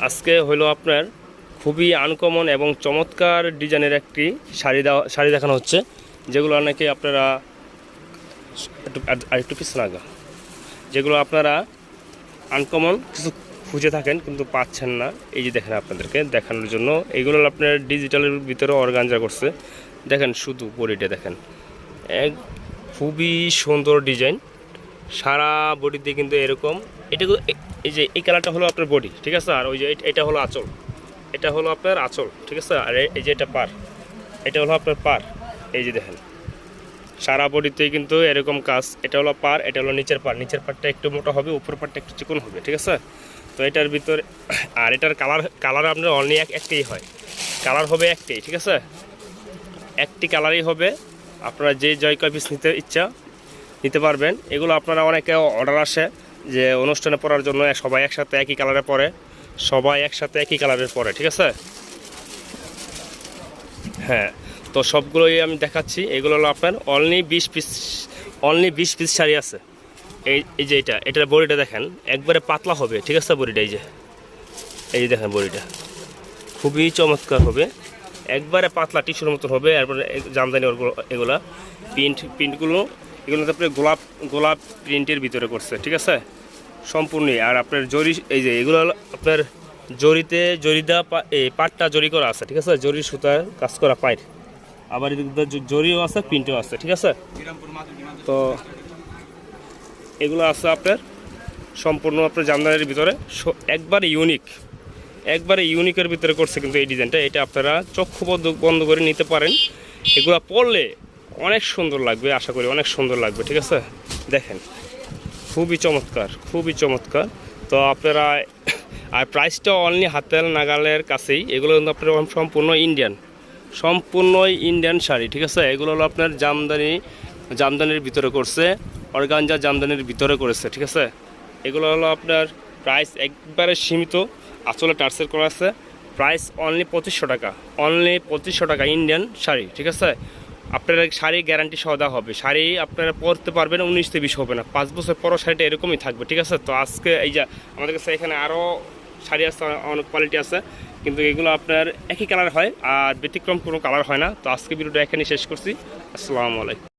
আজকে হলো আপনার খুবই আনকমন এবং চমৎকার ডিজাইনের একটি শাড়ি দেওয়া শাড়ি দেখানো হচ্ছে, যেগুলো অনেকে আপনারা একটু আর- আর একটু পিছনে আগা যেগুলো আপনারা আনকমন কিছু খুঁজে থাকেন কিন্তু পাচ্ছেন না। এই যে দেখেন আপনাদেরকে দেখানোর জন্য, এগুলো আপনার ডিজিটালের ভিতরে অর্গানজা করছে। দেখেন শুধু বডিটা দেখেন। এক খুবই সুন্দর ডিজাইন। সারা বডিতে কিন্তু এরকম এটা এই যে এই কালারটা হলো আপনার বডি, ঠিক আছে? আর ওই যে এট- হলো আঁচল। এটা হলো আপনার আঁচল, ঠিক আছে? আর এই যে এটা পার, এটা হলো আপনার পার। এই যে দেখেন, সারা বডিতেই কিন্তু এরকম কাজ। এটা হলো পার, এটা হলো নিচের পার। নিচের পারটা একটু মোটা হবে উপর পারটা একটু চিকন হবে, ঠিক আছে? তো এটার ভিতরে, আর এটার কালার কালার আপনার অনলি এক একটাই হয়। কালার হবে একটাই, ঠিক আছে? একটি কালারই হবে। আপনারা যে জয় কয় পিস নিতে ইচ্ছা, নিতে পারবেন। এগুলো আপনারা অনেকে অর্ডার আসে। যে অনুষ্ঠানে পরার জন্য সবাই একসাথে একই কালারে পরে সবাই একসাথে একই কালারের পরে ঠিক আছে? হ্যাঁ তো সবগুলোই আমি দেখাচ্ছি। এগুলো হলো আপনার অনলি বিশ পিস অনলি বিশ পিস শাড়ি আছে। এই এই যে এটা, এটার বড়িটা দেখেন, একবারে পাতলা হবে, ঠিক আছে বড়িটা, এই যে? এই যে দেখেন বড়িটা। খুবই চমৎকার হবে, একবারে পাতলা টিস্যুর মতন হবে, এরপরে জামদানি এগুলা। প্রিন্ট প্রিন্টগুলো এগুলো তারপরে গোলাপ গোলাপ প্রিন্টের ভিতরে করছে, ঠিক আছে? সম্পূর্ণই। আর আপনার জরি, এই যে এগুলো আপনার জরিতে জরিদা এই পাটটা জরি করা আছে, ঠিক আছে? জরি সুতার কাজ করা পাইর আবার জরিও আছে, প্রিন্টও আছে, ঠিক আছে? তো এগুলো আছে আপনার সম্পূর্ণ আপনার জামদানির ভিতরে। একবারে ইউনিক একবারে ইউনিকের ভিতরে করছে কিন্তু এই ডিজাইনটা এটা আপনারা চক্ষু বন্ধ করে নিতে পারেন। এগুলো পরলে অনেক সুন্দর লাগবে, আশা করি অনেক সুন্দর লাগবে, ঠিক আছে? দেখেন। খুবই চমৎকার খুবই চমৎকার। তো আপনারা, আর প্রাইসটা অনলি হাতের নাগালের কাছেই। এগুলো কিন্তু আপনার সম্পূর্ণ ইন্ডিয়ান সম্পূর্ণই ইন্ডিয়ান শাড়ি, ঠিক আছে? এগুলো হলো আপনার জামদানি, জামদানির ভিতরে করছে, অর্গানজা জামদানির ভিতরে করেছে, ঠিক আছে? এগুলো হলো আপনার প্রাইস একবারে সীমিত আসলে টার্সেল করা আছে। প্রাইস অনলি পঁচিশশো টাকা অনলি পঁচিশশো টাকা ইন্ডিয়ান শাড়ি, ঠিক আছে? আপনার শাড়ি গ্যারান্টি দেওয়া হবে। শাড়ি আপনারা পরতে পারবেন, উনিশ বিশ হবে না। পাঁচ বছর পরও শাড়িটা এরকমই থাকবে, ঠিক আছে? তো আজকে এই যে আমাদের কাছে এখানে আরও শাড়ি আছে, অনেক কোয়ালিটি আছে, কিন্তু এগুলো আপনার একই কালার হয়, আর ব্যতিক্রম কোনো কালার হয় না। তো আজকে ভিডিওটা এখানে শেষ করছি। আসসালামু আলাইকুম।